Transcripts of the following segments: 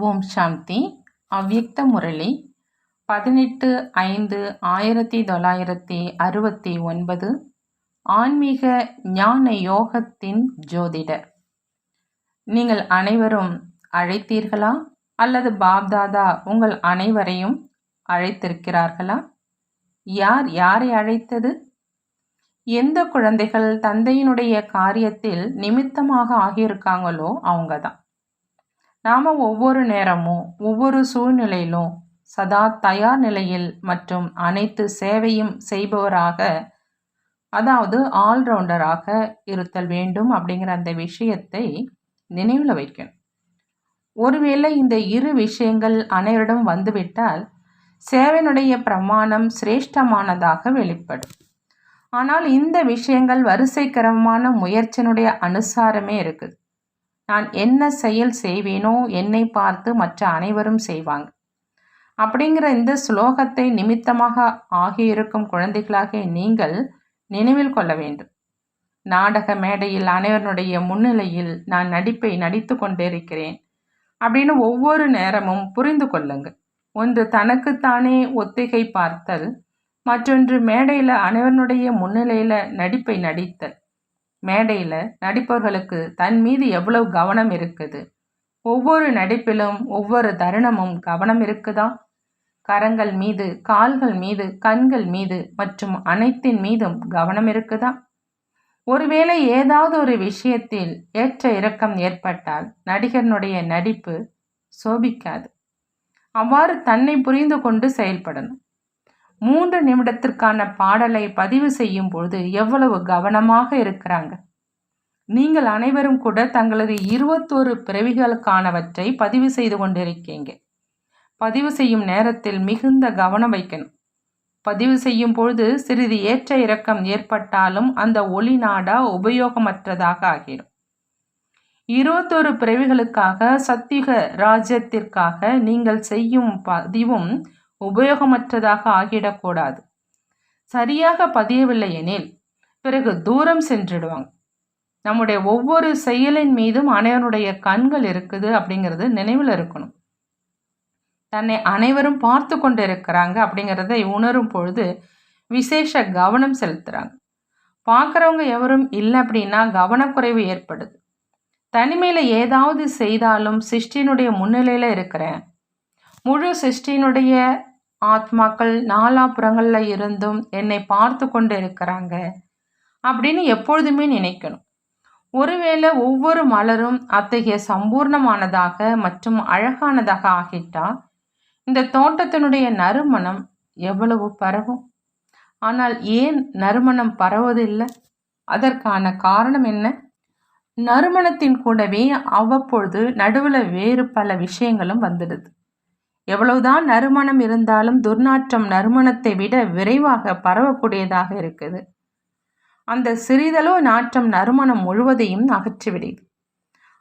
ஓம் சாந்தி. அவ்யக்த முரளி. பதினெட்டு ஐந்து ஆயிரத்தி தொள்ளாயிரத்தி அறுபத்தி ஒன்பது. ஆன்மீக ஞான யோகத்தின் ஜோதிடர் நீங்கள் அனைவரும் அழைத்தீர்களா? அல்லது பாப்தாதா உங்கள் அனைவரையும் அழைத்திருக்கிறார்களா? யார் யாரை அழைத்தது? எந்த குழந்தைகள் தந்தையினுடைய காரியத்தில் நிமித்தமாக ஆகியிருக்காங்களோ அவங்க தான் நாம் ஒவ்வொரு நேரமும் ஒவ்வொரு சூழ்நிலையிலும் சதா தயார் நிலையில் மற்றும் அனைத்து சேவையும் செய்பவராக அதாவது ஆல்ரவுண்டராக இருத்தல் வேண்டும் அப்படிங்கிற அந்த விஷயத்தை நினைவில் வைக்கணும். ஒருவேளை இந்த இரு விஷயங்கள் அனைவரிடம் வந்துவிட்டால் சேவையினுடைய பிரமாணம் சிரேஷ்டமானதாக வெளிப்படும். ஆனால் இந்த விஷயங்கள் வரிசைக்கரமான முயற்சியினுடைய அனுசாரமே இருக்குது. நான் என்ன செயல் செய்வேனோ என்னை பார்த்து மற்ற அனைவரும் செய்வாங்க. அப்படிங்கிற இந்த ஸ்லோகத்தை நிமித்தமாக ஆகியிருக்கும் குழந்தைகளாக நீங்கள் நினைவில் கொள்ள வேண்டும். நாடக மேடையில் அனைவருடைய முன்னிலையில் நான் நடிப்பை நடித்து கொண்டிருக்கிறேன். அப்படின்னு ஒவ்வொரு நேரமும் புரிந்து கொள்ளுங்கள். ஒன்று தனக்குத்தானே ஒத்திகை பார்த்தல் மற்றொன்று மேடையில் அனைவருடைய முன்னிலையில் நடிப்பை நடித்தல். மேடையில் நடிப்பவர்களுக்கு தன் மீது எவ்வளவு கவனம் இருக்குது? ஒவ்வொரு நடிப்பிலும் ஒவ்வொரு தருணமும் கவனம் இருக்குதா? கரங்கள் மீது கால்கள் மீது கண்கள் மீது மற்றும் அனைத்தின் மீதும் கவனம் இருக்குதா? ஒருவேளை ஏதாவது ஒரு விஷயத்தில் ஏற்ற இறக்கம் ஏற்பட்டால் நடிகனுடைய நடிப்பு சோபிக்காது. அவ்வாறு தன்னை புரிந்து கொண்டு செயல்படணும். மூன்று நிமிடத்திற்கான பாடலை பதிவு செய்யும் பொழுது எவ்வளவு கவனமாக இருக்கிறாங்க? நீங்கள் அனைவரும் கூட தங்களது இருபத்தோரு பிறவிகளுக்கானவற்றை பதிவு செய்து கொண்டிருக்கீங்க. பதிவு செய்யும் நேரத்தில் மிகுந்த கவனம் வைக்கணும். பதிவு செய்யும் பொழுது சிறிது ஏற்ற இறக்கம் ஏற்பட்டாலும் அந்த ஒளி நாடா உபயோகமற்றதாக ஆகிடும். இருபத்தொரு பிறவிகளுக்காக சத்தியுக ராஜ்யத்திற்காக நீங்கள் செய்யும் பதிவும் உபயோகமற்றதாக ஆகிடக்கூடாது. சரியாக பதியவில்லை எனில் பிறகு தூரம் சென்றுடுவாங்க. நம்முடைய ஒவ்வொரு செயலின் மீதும் அனைவருடைய கண்கள் இருக்குது அப்படிங்கிறது நினைவில் இருக்கணும். தன்னை அனைவரும் பார்த்து கொண்டு இருக்கிறாங்க அப்படிங்கிறத உணரும் பொழுது விசேஷ கவனம் செலுத்துகிறாங்க பார்க்குறவங்க எவரும் இல்லை அப்படின்னா கவனக்குறைவு ஏற்படுது. தனிமையில் ஏதாவது செய்தாலும் சிருஷ்டினுடைய முன்னிலையில் இருக்கிறேன். முழு சிருஷ்டினுடைய ஆத்மாக்கள் நாலாபுறங்களில் இருந்தும் என்னை பார்த்து கொண்டு இருக்கிறாங்க அப்படின்னு எப்பொழுதுமே நினைக்கணும். ஒருவேளை ஒவ்வொரு மலரும் அத்தகைய சம்பூர்ணமானதாக மற்றும் அழகானதாக ஆகிட்டா இந்த தோட்டத்தினுடைய நறுமணம் எவ்வளவு பரவும்? ஆனால் ஏன் நறுமணம் பரவதில்லை? அதற்கான காரணம் என்ன? நறுமணத்தின் கூடவே அவ்வப்பொழுது நடுவில் வேறு பல விஷயங்களும் வந்துடுது. எவ்வளவுதான் நறுமணம் இருந்தாலும் துர்நாற்றம் நறுமணத்தை விட விரைவாக பரவக்கூடியதாக இருக்குது. அந்த சிறிதளவு நாற்றம் நறுமணம் முழுவதையும் அகற்றிவிடுது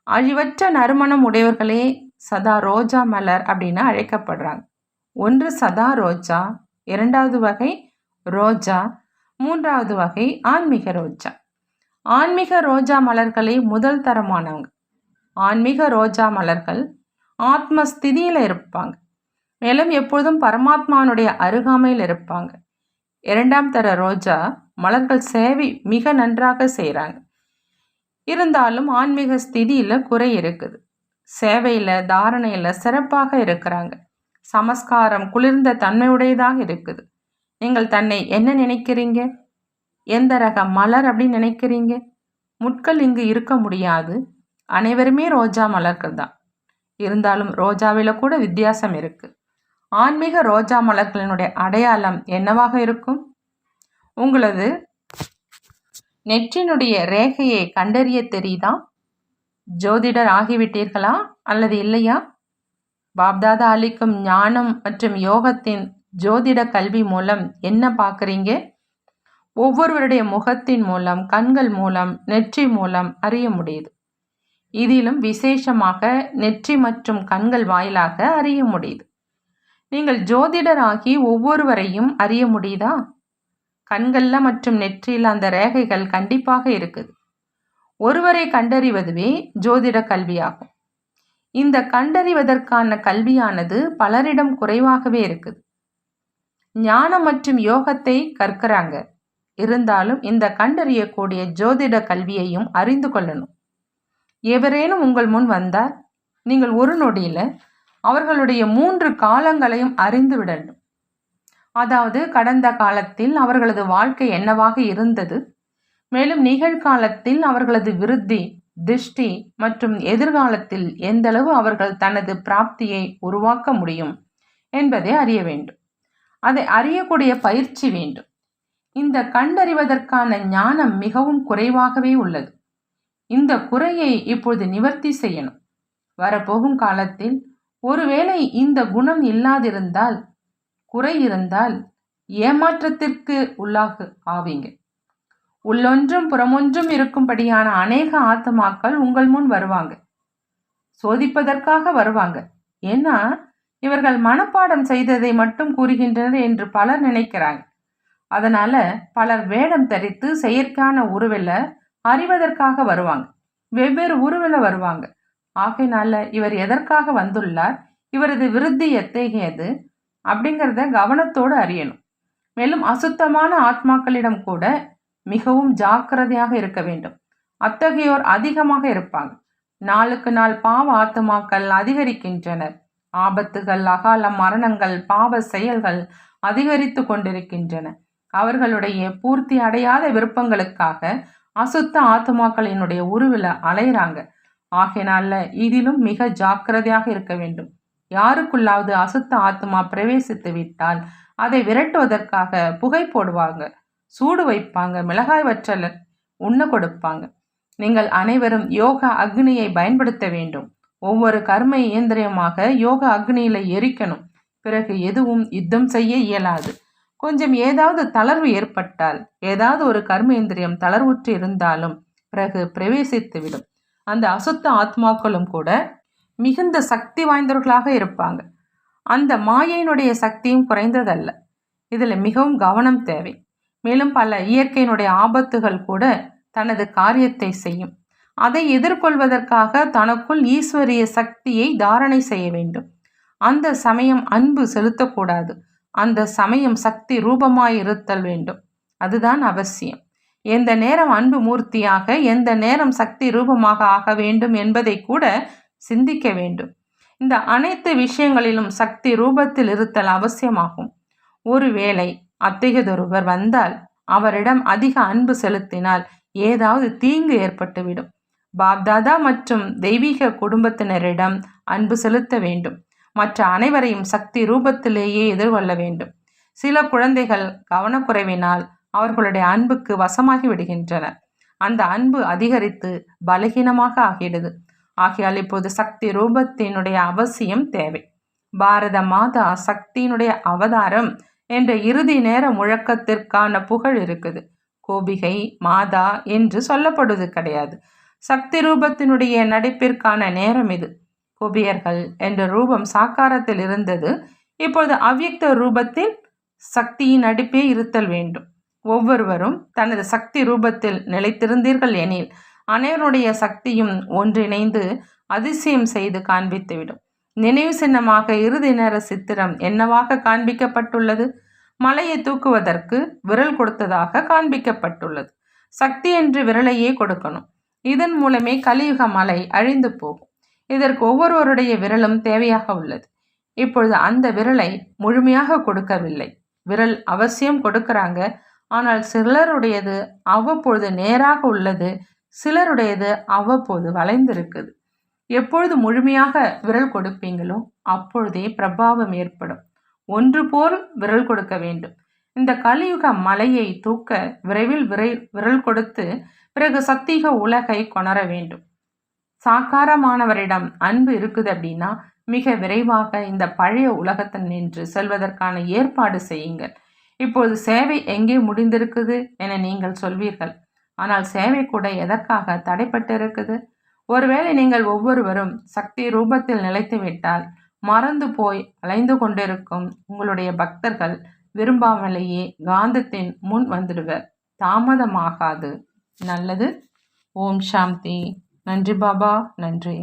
அழிவற்ற நறுமணம் உடையவர்களே சதா ரோஜா மலர் அப்படின்னு அழைக்கப்படுறாங்க. ஒன்று சதா ரோஜா இரண்டாவது வகை ரோஜா மூன்றாவது வகை ஆன்மீக ரோஜா. ஆன்மீக ரோஜா மலர்களே முதல் தரமானவங்க. ஆன்மீக ரோஜா மலர்கள் ஆத்மஸ்திதியில் இருப்பாங்க. மேலும் எப்பொழுதும் பரமாத்மானுடைய அருகாமையில் இருப்பாங்க. இரண்டாம் தர ரோஜா மலர்கள் சேவை மிக நன்றாக செய்கிறாங்க இருந்தாலும் ஆன்மீக ஸ்திதியில் குறை இருக்குது. சேவையில் தாரணையில் சிறப்பாக இருக்கிறாங்க. சமஸ்காரம் குளிர்ந்த தன்மையுடையதாக இருக்குது. நீங்கள் தன்னை என்ன நினைக்கிறீங்க? எந்த ரக மலர் அப்படின்னு நினைக்கிறீங்க? முட்கள் இங்கு இருக்க முடியாது. அனைவருமே ரோஜா மலர்கள் தான். இருந்தாலும் ரோஜாவில் கூட வித்தியாசம் இருக்குது ஆன்மீக ரோஜா மலர்களினுடைய அடையாளம் என்னவாக இருக்கும்? உங்களது நெற்றினுடைய ரேகையை கண்டறிய தெரியுதா? ஜோதிடர் ஆகிவிட்டீர்களா அல்லது இல்லையா? பாப்தாதா அளிக்கும் ஞானம் மற்றும் யோகத்தின் ஜோதிட கல்வி மூலம் என்ன பார்க்குறீங்க? ஒவ்வொருவருடைய முகத்தின் மூலம் கண்கள் மூலம் நெற்றி மூலம் அறிய முடியுது. இதிலும் விசேஷமாக நெற்றி மற்றும் கண்கள் வாயிலாக அறிய முடியுது. நீங்கள் ஜோதிடராகி ஒவ்வொருவரையும் அறிய முடியுதா? கண்களில் மற்றும் நெற்றியில் அந்த ரேகைகள் கண்டிப்பாக இருக்குது. ஒருவரை கண்டறிவதுவே ஜோதிட கல்வியாகும். இந்த கண்டறிவதற்கான கல்வியானது பலரிடம் குறைவாகவே இருக்குது. ஞானம் மற்றும் யோகத்தை கற்கிறாங்க. இருந்தாலும் இந்த கண்டறியக்கூடிய ஜோதிட கல்வியையும் அறிந்து கொள்ளணும். எவரேனும் உங்கள் முன் வந்தால் நீங்கள் ஒரு நொடியில் அவர்களுடைய மூன்று காலங்களையும் அறிந்து விடணும். அதாவது கடந்த காலத்தில் அவர்களது வாழ்க்கை என்னவாக இருந்தது? மேலும் நிகழ்காலத்தில் அவர்களது விருத்தி திருஷ்டி மற்றும் எதிர்காலத்தில் எந்தளவு அவர்கள் தனது பிராப்தியை உருவாக்க முடியும் என்பதை அறிய வேண்டும். அதை அறியக்கூடிய பயிற்சி வேண்டும். இந்த கண்டறிவதற்கான ஞானம் மிகவும் குறைவாகவே உள்ளது. இந்த குறையை இப்பொழுது நிவர்த்தி செய்யணும். வரப்போகும் காலத்தில் ஒருவேளை இந்த குணம் இல்லாதிருந்தால் குறை இருந்தால் ஏமாற்றத்திற்கு உள்ளாக ஆவீங்க. உள்ளொன்றும் புறமொன்றும் இருக்கும்படியான அநேக ஆத்மாக்கள் உங்கள் முன் வருவாங்க. சோதிப்பதற்காக வருவாங்க. ஏன்னா இவர்கள் மனப்பாடம் செய்ததை மட்டும் கூறுகின்றனர் என்று பலர் நினைக்கிறாங்க. அதனால பலர் வேடம் தரித்து செயற்கான உருவில் அறிவதற்காக வருவாங்க. வெவ்வேறு உருவில் வருவாங்க. ஆகையினால இவர் எதற்காக வந்துள்ளார்? இவரது விருத்தி எத்தகையது? அப்படிங்கிறத கவனத்தோடு அறியணும். மேலும் அசுத்தமான ஆத்மாக்களிடம் கூட மிகவும் ஜாக்கிரதையாக இருக்க வேண்டும். அத்தகையோர் அதிகமாக இருப்பாங்க. நாளுக்கு நாள் பாவ ஆத்மாக்கள் அதிகரிக்கின்றனர். ஆபத்துகள் அகால மரணங்கள் பாவ செயல்கள் அதிகரித்து கொண்டிருக்கின்றன. அவர்களுடைய பூர்த்தி அடையாத விருப்பங்களுக்காக அசுத்த ஆத்மாக்களினுடைய உருவில் அலைகிறாங்க ஆகையினால இதிலும் மிக ஜாக்கிரதையாக இருக்க வேண்டும். யாருக்குள்ளாவது அசுத்த ஆத்மா பிரவேசித்து விட்டால் அதை விரட்டுவதற்காக புகை போடுவாங்க சூடு வைப்பாங்க மிளகாய் வற்றல் உண்ண கொடுப்பாங்க. நீங்கள் அனைவரும் யோகா அக்னியை பயன்படுத்த வேண்டும். ஒவ்வொரு கர்ம இயந்திரமாக யோக அக்னியில் எரிக்கணும். பிறகு எதுவும் யுத்தம் செய்ய இயலாது. கொஞ்சம் ஏதாவது தளர்வு ஏற்பட்டால் ஏதாவது ஒரு கர்மேந்திரியம் தளர்வுற்று இருந்தாலும் பிறகு பிரவேசித்துவிடும். அந்த அசுத்த ஆத்மாக்களும் கூட மிகுந்த சக்தி வாய்ந்தவர்களாக இருப்பாங்க. அந்த மாயையினுடைய சக்தியும் குறைந்ததல்ல. இதில் மிகவும் கவனம் தேவை. மேலும் பல இயற்கையினுடைய ஆபத்துகள் கூட தனது காரியத்தை செய்யும். அதை எதிர்கொள்வதற்காக தனக்குள் ஈஸ்வரிய சக்தியை தாரணை செய்ய வேண்டும். அந்த சமயம் அன்பு செலுத்தக்கூடாது. அந்த சமயம் சக்தி ரூபமாய் இருத்தல் வேண்டும். அதுதான் அவசியம். எந்த நேரம் அன்பு மூர்த்தியாக எந்த நேரம் சக்தி ரூபமாக ஆக வேண்டும் என்பதை கூட சிந்திக்க வேண்டும். இந்த அனைத்து விஷயங்களிலும் சக்தி ரூபத்தில் இருத்தல் அவசியமாகும். ஒருவேளை அத்தகையதொருவர் வந்தால் அவரிடம் அதிக அன்பு செலுத்தினால் ஏதாவது தீங்கு ஏற்பட்டுவிடும். பாப்தாதா மற்றும் தெய்வீக குடும்பத்தினரிடம் அன்பு செலுத்த வேண்டும். மற்ற அனைவரையும் சக்தி ரூபத்திலேயே எதிர்கொள்ள வேண்டும். சில குழந்தைகள் கவனக்குறைவினால் அவர்களுடைய அன்புக்கு வசமாகி விடுகின்றனர் அந்த அன்பு அதிகரித்து பலகீனமாக ஆகிடுது. ஆகையால் இப்போது சக்தி ரூபத்தினுடைய அவசியம் தேவை. பாரத மாதா சக்தியினுடைய அவதாரம் என்ற இறுதி நேர முழக்கத்திற்கான புகழ் இருக்குது. கோபிகை மாதா என்று சொல்லப்படுவது கிடையாது. சக்தி ரூபத்தினுடைய நடிப்பிற்கான நேரம் இது. கோபியர்கள் என்ற ரூபம் சாக்காரத்தில் இருந்தது. இப்பொழுது அவ்யக்த ரூபத்தில் சக்தியின் நடிப்பே இருத்தல் வேண்டும். ஒவ்வொருவரும் தனது சக்தி ரூபத்தில் நிலைத்திருந்தீர்கள் எனில் அனைவருடைய சக்தியும் ஒன்றிணைந்து அதிசயம் செய்து காண்பித்துவிடும். நினைவு சின்னமாக இறுதி நேர சித்திரம் என்னவாக காண்பிக்கப்பட்டுள்ளது? மலையை தூக்குவதற்கு விரல் கொடுத்ததாக காண்பிக்கப்பட்டுள்ளது. சக்தி என்று விரலையே கொடுக்கணும். இதன் மூலமே கலியுக மலை அழிந்து போகும். இதற்கு ஒவ்வொருவருடைய விரலும் தேவையாக உள்ளது. இப்பொழுது அந்த விரலை முழுமையாக கொடுக்கவில்லை. விரல் அவசியம் கொடுக்கறாங்க. ஆனால் சிலருடையது அவ்வப்பொழுது நேராக உள்ளது சிலருடையது அவ்வப்போது வளைந்திருக்குது. எப்பொழுது முழுமையாக விரல் கொடுப்பீங்களோ அப்பொழுதே பிரபாவம் ஏற்படும். ஒன்று போல் விரல் கொடுக்க வேண்டும். இந்த கலியுக மலையை தூக்க விரைவில் விரை விரல் கொடுத்து பிறகு சத்திக உலகை கொணர வேண்டும். சாக்காரமானவரிடம் அன்பு இருக்குது அப்படின்னா மிக விரைவாக இந்த பழைய உலகத்தில் நின்று செல்வதற்கான ஏற்பாடு செய்யுங்கள். இப்போது சேவை எங்கே முடிந்திருக்குது என நீங்கள் சொல்வீர்கள். ஆனால் சேவை கூட எதற்காக தடைப்பட்டு இருக்குது ஒருவேளை நீங்கள் ஒவ்வொருவரும் சக்தி ரூபத்தில் நிலைத்துவிட்டால் மறந்து போய் அலைந்து கொண்டிருக்கும் உங்களுடைய பக்தர்கள் விரும்பாமலேயே காந்தத்தின் முன் வந்துடுவர் தாமதமாகாது. நல்லது. ஓம் சாந்தி. நன்றி பாபா. நன்றி.